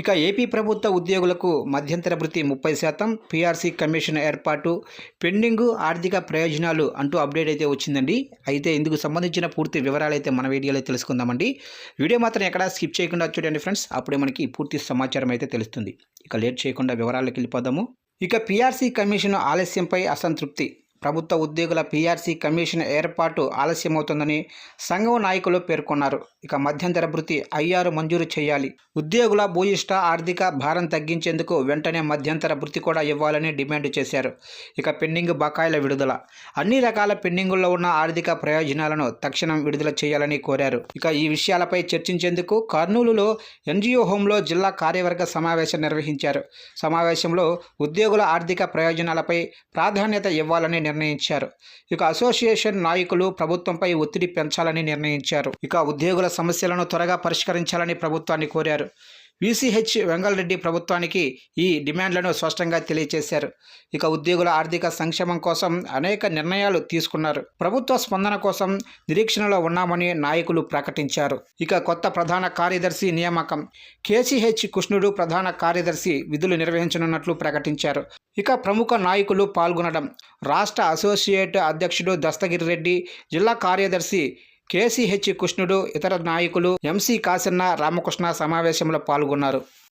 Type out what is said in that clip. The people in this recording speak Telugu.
ఇక ఏపీ ప్రభుత్వ ఉద్యోగులకు మధ్యంతర భృతి ముప్పై శాతం పీఆర్సీ కమిషన్ ఏర్పాటు పెండింగ్ ఆర్థిక ప్రయోజనాలు అంటూ అప్డేట్ అయితే వచ్చిందండి. అయితే ఇందుకు సంబంధించిన పూర్తి వివరాలు అయితే మన వీడియోలో తెలుసుకుందామండి. వీడియో మాత్రం ఎక్కడ స్కిప్ చేయకుండా చూడండి ఫ్రెండ్స్. అప్పుడే మనకి పూర్తి సమాచారం అయితే తెలుస్తుంది. ఇక లేట్ చేయకుండా వివరాల్లోకి వెళ్ళిపోదాము. ఇక పీఆర్సీ కమిషన్ ఆలస్యంపై అసంతృప్తి ప్రభుత్వ ఉద్యోగుల పీఆర్సీ కమిషన్ ఏర్పాటు ఆలస్యమవుతుందని సంఘం నాయకులు పేర్కొన్నారు. ఇక మధ్యంతర భృతి ఐఆర్ మంజూరు చేయాలి. ఉద్యోగుల భూయిష్ట ఆర్థిక భారం తగ్గించేందుకు వెంటనే మధ్యంతర భృతి కూడా ఇవ్వాలని డిమాండ్ చేశారు. ఇక పెండింగ్ బకాయిల విడుదల. అన్ని రకాల పెండింగుల్లో ఉన్న ఆర్థిక ప్రయోజనాలను తక్షణం విడుదల చేయాలని కోరారు. ఇక ఈ విషయాలపై చర్చించేందుకు కర్నూలులో ఎన్జిఓ హోంలో జిల్లా కార్యవర్గ సమావేశం నిర్వహించారు. సమావేశంలో ఉద్యోగుల ఆర్థిక ప్రయోజనాలపై ప్రాధాన్యత ఇవ్వాలని నిర్ణయించారు. ఇక అసోసియేషన్ నాయకులు ప్రభుత్వంపై ఒత్తిడి పెంచాలని నిర్ణయించారు. ఇక ఉద్యోగుల సమస్యలను త్వరగా పరిష్కరించాలని ప్రభుత్వాన్ని కోరారు. విసిహెచ్ వెంగళరెడ్డి ప్రభుత్వానికి ఈ డిమాండ్లను స్పష్టంగా తెలియజేశారు ఇక ఉద్యోగుల ఆర్థిక సంక్షేమం కోసం అనేక నిర్ణయాలు తీసుకున్నారు. ప్రభుత్వ స్పందన కోసం నిరీక్షణలో ఉన్నామని నాయకులు ప్రకటించారు. ఇక కొత్త ప్రధాన కార్యదర్శి నియామకం. కేసీహెచ్ కృష్ణుడు ప్రధాన కార్యదర్శి విధులు నిర్వహించనున్నట్లు ప్రకటించారు. ఇక ప్రముఖ నాయకులు పాల్గొనడం. రాష్ట్ర అసోసియేట్ అధ్యక్షుడు దస్తగిరి రెడ్డి జిల్లా కార్యదర్శి కేసీహెచ్ కృష్ణుడు ఇతర నాయకులు ఎంసీ కాసన్న రామకృష్ణ సమావేశంలో పాల్గొన్నారు.